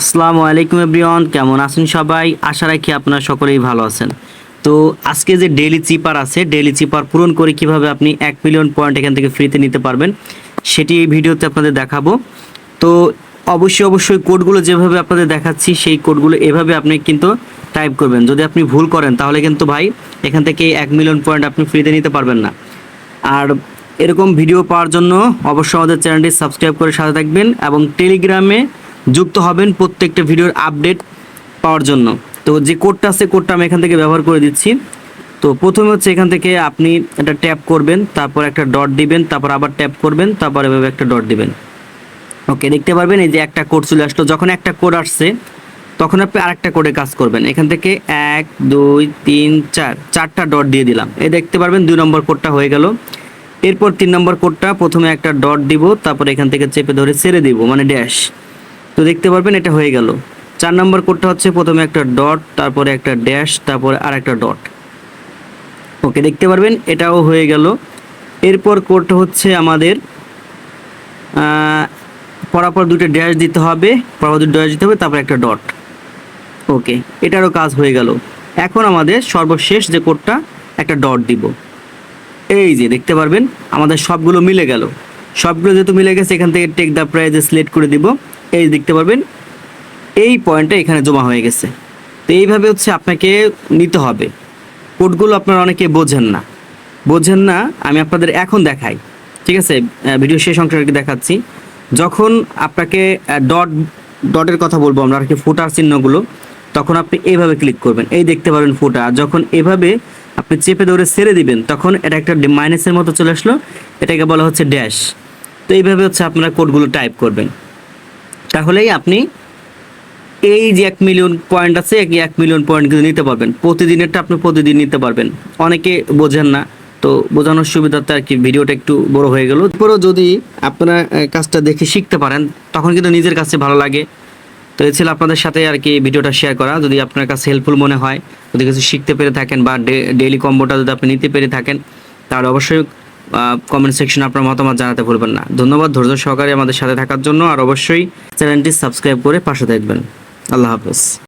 আসসালামু আলাইকুম এভরিওয়ান, কেমন আছেন সবাই? আশা রাখি আপনারা সকলেই ভালো আছেন। তো আজকে যে ডেইলি চিপার আছে ডেইলি চিপার পূরণ করে কীভাবে আপনি এক মিলিয়ন পয়েন্ট এখান থেকে ফ্রিতে নিতে পারবেন, সেটি এই ভিডিওতে আপনাদের দেখাবো। তো অবশ্যই অবশ্যই কোডগুলো যেভাবে আপনাদের দেখাচ্ছি, সেই কোডগুলো এভাবে আপনি কিন্তু টাইপ করবেন। যদি আপনি ভুল করেন, তাহলে কিন্তু ভাই, এখান থেকে এক মিলিয়ন পয়েন্ট আপনি ফ্রিতে নিতে পারবেন না। আর এরকম ভিডিও পাওয়ার জন্য অবশ্যই আমাদের চ্যানেলটি সাবস্ক্রাইব করে সাথে থাকবেন এবং টেলিগ্রামে যুক্ত হবেন প্রত্যেকটা ভিডিওর আপডেট পাওয়ার জন্য। তো যে কোডটা আছে, কোডটা আমি এখান থেকে ব্যবহার করে দিচ্ছি। তো প্রথমে হচ্ছে এখান থেকে আপনি একটা ট্যাপ করবেন, তারপর একটা ডট দিবেন, তারপর আবার ট্যাপ করবেন, তারপর এভাবে একটা ডট দিবেন। ওকে, দেখতে পারবেন এই যে একটা কোড চলে আসলো। যখন একটা কোড আসছে, তখন আপনি আরেকটা কোডে কাজ করবেন। এখান থেকে এক, দুই, তিন, চার, চারটা ডট দিয়ে দিলাম। এই দেখতে পারবেন দুই নম্বর কোডটা হয়ে গেল। এরপর তিন নম্বর কোডটা প্রথমে একটা ডট দিব, তারপর এখান থেকে চেপে ধরে ছেড়ে দিব মানে ড্যাশ। তো দেখতে পারবেন এটা হয়ে গেল। চার নম্বর কোডটা হচ্ছে প্রথমে একটা ডট, তারপরে একটা ড্যাশ, তারপরে আর একটা ডট। ওকে, দেখতে পারবেন, এটাও হয়ে গেল। এরপর কোডটা হচ্ছে আমাদের পরাপর দুটো ড্যাশ দিতে হবে, পরাপর দুটো ড্যাশ দিতে হবে, তারপর একটা ডট। ওকে, এটারও কাজ হয়ে গেল। এখন আমাদের সর্বশেষ যে কোডটা, একটা ডট দিব। এই যে, দেখতে পারবেন, আমাদের সবগুলো মিলে গেল। সবগুলো যেহেতু মিলে গেছে, এখান থেকে টেক দ্য প্রাইজে সিলেক্ট করে দিব। এই দেখতে পারবেন, এই পয়েন্টটা এখানে জমা হয়ে গেছে। তো এইভাবে হচ্ছে আপনাকে নিতে হবে। কোডগুলো আপনারা অনেকে বোঝেন না। বোঝেন না, আমি আপনাদের এখন দেখাই। ঠিক আছে? ভিডিও শেষ অংশ আর কি দেখাচ্ছি। যখন আপনাকে ডট, ডটের কথা বলব আমরা, আর কি ফুটার চিহ্নগুলো, তখন আপনি এইভাবে ক্লিক করবেন। এই দেখতে পাবেন ফুটা। যখন এভাবে আপনি চেপে ধরে ছেড়ে দিবেন, তখন এটা একটা মাইনাসের মতো চলে আসলো। এটাকে বলা হচ্ছে ড্যাশ। তো এইভাবে হচ্ছে আপনারা কোডগুলো টাইপ করবেন। তাহলেই আপনি এই যে এক মিলিয়ন পয়েন্ট আছে এক এক মিলিয়ন পয়েন্ট কিন্তু নিতে পারবেন। প্রতিদিনেরটা আপনি প্রতিদিন নিতে পারবেন। অনেকে বোঝেন না, তো বোঝানোর সুবিধাতে আর কি ভিডিওটা একটু বড় হয়ে গেল। এরপরেও যদি আপনারা কাজটা দেখে শিখতে পারেন, তখন কিন্তু নিজের কাছে ভালো লাগে। তো এই ছিল আপনাদের সাথে আর কি ভিডিওটা শেয়ার করা। যদি আপনার কাছে হেল্পফুল মনে হয়, যদি কিছু শিখতে পেরে থাকেন বা ডেইলি কম্বোটা যদি আপনি নিতে পেরে থাকেন, তাহলে অবশ্যই কমেন্ট সেকশনে আপনার মতামত জানাতে ভুলবেন না। ধন্যবাদ ধৈর্য সহকারে আমাদের সাথে থাকার জন্য, আর অবশ্যই চ্যানেলটি সাবস্ক্রাইব করে পাশে থাকবেন। আল্লাহ হাফেজ।